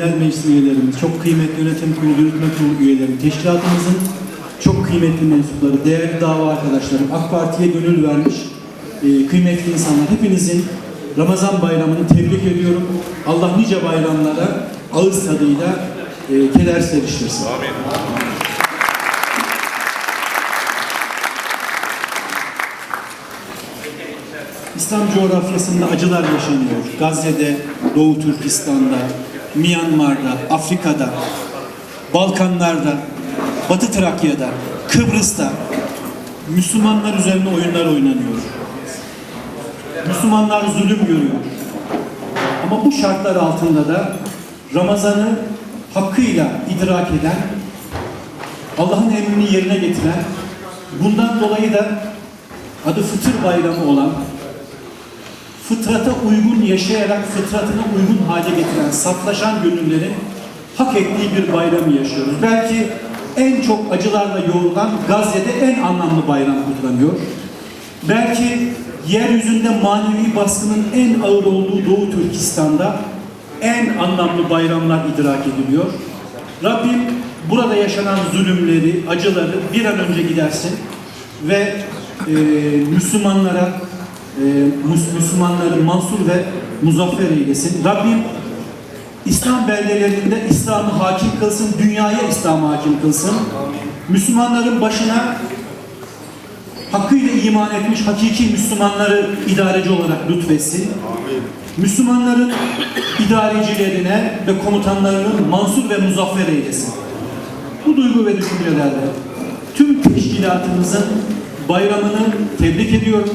Genel meclis üyelerimiz, çok kıymetli yönetim kurulu, yürütme kurulu üyeleri, teşkilatımızın çok kıymetli mensupları, değerli dava arkadaşlarım, AK Parti'ye gönül vermiş e, kıymetli insanlar, hepinizin Ramazan bayramını tebrik ediyorum. Allah nice bayramlara ağız tadıyla e, keder seriştirsin. İslam coğrafyasında acılar yaşanıyor. Gazze'de, Doğu Türkistan'da, Myanmar'da, Afrika'da, Balkanlar'da, Batı Trakya'da, Kıbrıs'ta Müslümanlar üzerine oyunlar oynanıyor. Müslümanlar zulüm görüyor. Ama bu şartlar altında da Ramazan'ı hakkıyla idrak eden, Allah'ın emrini yerine getiren, bundan dolayı da adı Fıtır Bayramı olan, fıtrata uygun yaşayarak fıtratına uygun hale getiren, saflaşan gönüllerin hak ettiği bir bayramı yaşıyoruz. Belki en çok acılarla yoğrulan Gazze'de en anlamlı bayram kutlanıyor. Belki yeryüzünde manevi baskının en ağır olduğu Doğu Türkistan'da en anlamlı bayramlar idrak ediliyor. Rabbim burada yaşanan zulümleri, acıları bir an önce gidersin ve e, Müslümanlara e, Müs- Müslümanları mansur ve muzaffer eylesin. Rabbim İslam beldelerinde İslam'ı hakim kılsın, dünyaya İslam'ı hakim kılsın. Müslümanların başına hakkıyla iman etmiş hakiki Müslümanları idareci olarak lütfetsin. Müslümanların idarecilerine ve komutanlarının mansur ve muzaffer eylesin. Bu duygu ve düşüncelerle tüm teşkilatımızın bayramını tebrik ediyorum.